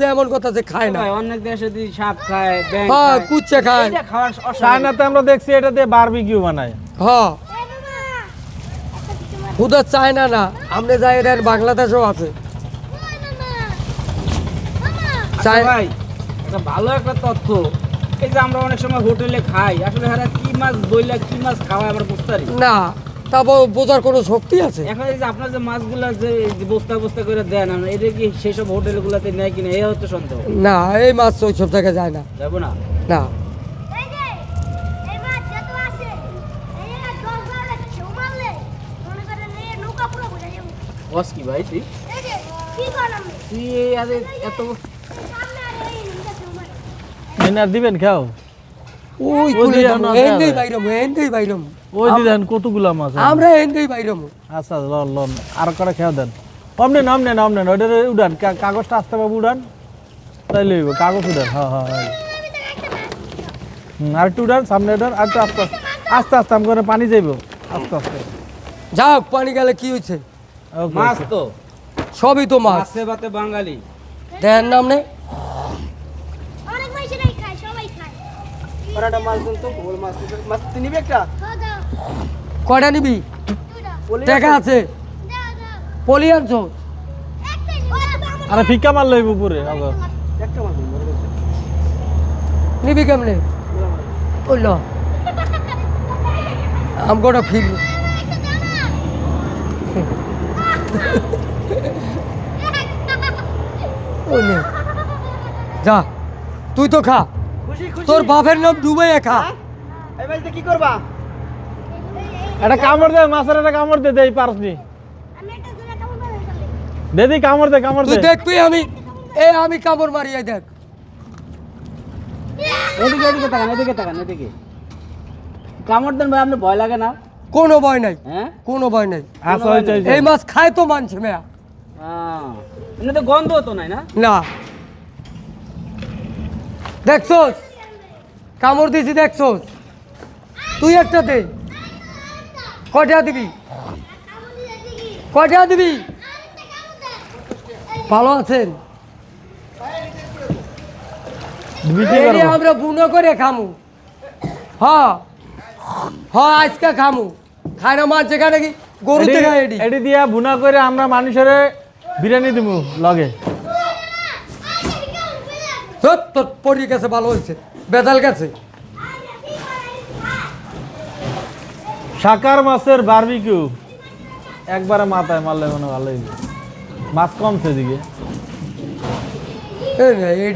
যে এমন কথা যে খায় না। অনেক দেশে দি সাপ খায় হ্যাঁ কুচ্ছে খায়। এটা। চায়নাতে আমরা দেখছি এটা দিয়ে বারবিকিউ বানায়। হ্যাঁ। হুদা চায় না না আপনি যাই এর বাংলাদেশও আছে। আচ্ছা ভাই এটা ভালো একটা তথ্য। এই যে আমরা অনেক সময় হোটেলে খাই আসলে হ্যাঁ কি মাছ বইলা কি মাছ খাওয়া আমরা বুঝতে পারি না। তা বো- বোঝার কোনো শক্তি আছে এখন এই যে আপনার যে মাছগুলো যে যে বস্তা বস্তা করে দেন এটা কি সেসব হোটেলগুলোতে নেয় কিনা এই হচ্ছে সন্দেহ না এই মাছ ওই সব জায়গায় যায় না যাব না না মনে বস কি ভাই তুই তুই এত দিবেন খাও ওই কুলে বাইরম বাইরম। ওই দিলেন কতগুলা মাছ? আমরা এন্দেই বাইরম। আচ্ছা লন লন আর করে খেয়ে দেন। অমনেন ওইটা উড়ান। কাগজটা আসতে পারব উড়ান? তাই লইব কাগজ উড়ান হ্যাঁ হ্যাঁ হ্যাঁ। আর একটু উড়ান সামনে উড়ান আর একটু আস্তে আস্তে। আস্তে আস্তে আমি করে পানি যাইব। আস্তে আস্তে। যাক পানি গেলে কি হয়েছে মাছ তো। সবই তো মাছ। মাছে ভাতে বাঙালি। দেন নাম নেই অনেক মানুষেরাই খায় সবাই খায় মাছ দেন তো বল মাছ মাছ তুই নিবি একটা? কয়টা নিবি? টাকা আছে। পলি আনছো? আরে ফিকা মার লইব পুরে আবার। একটা মাছ দিন বড় বড়। নিবি কেমনে? বলল ওই নে। যা তুই তো খা। তোর বাপের নাম ডুবে এই মাছটা কি করবা? এটা কামড় দে মাছের একটা কামড় দে দেই পারসনি কামড়। দেদি কামড় দে কামড় তুই আমি এ আমি কামড় মারিয়ে দেখ। এদিকে এদিকে তাকান এদিকে তাকান এদিকে। কামড় দেন ভাই আপনার ভয় লাগে না? কোনো ভয় নাই হ্যাঁ? কোনো ভয় নাই। হয়েছে। এই মাছ খায় তো মানছে মেয়া। এমনি তো গন্ধ হতো নাই না? না। দেখছোস? কামড় দিছি দেখছোস? তুই একটা দে। কয়টা দিবি? কয়টা দিবি? ভালো আছেন? আমরা বুনো করে খামু। হ্যাঁ। হ্যাঁ আজকে খামু। খায় না মাছ যেখানে কি? গরু এটি এটি দিয়া ভুনা করে আমরা মানুষের বিরিয়ানি দিব লগে। তোর তোর পড়ি গেছে ভালো হয়েছে বেদাল গেছে। শাকার মাছের বারবিকিউ। একবারে মাথায় মারলে মনে ভালো হইবে। মাছ কমছে এই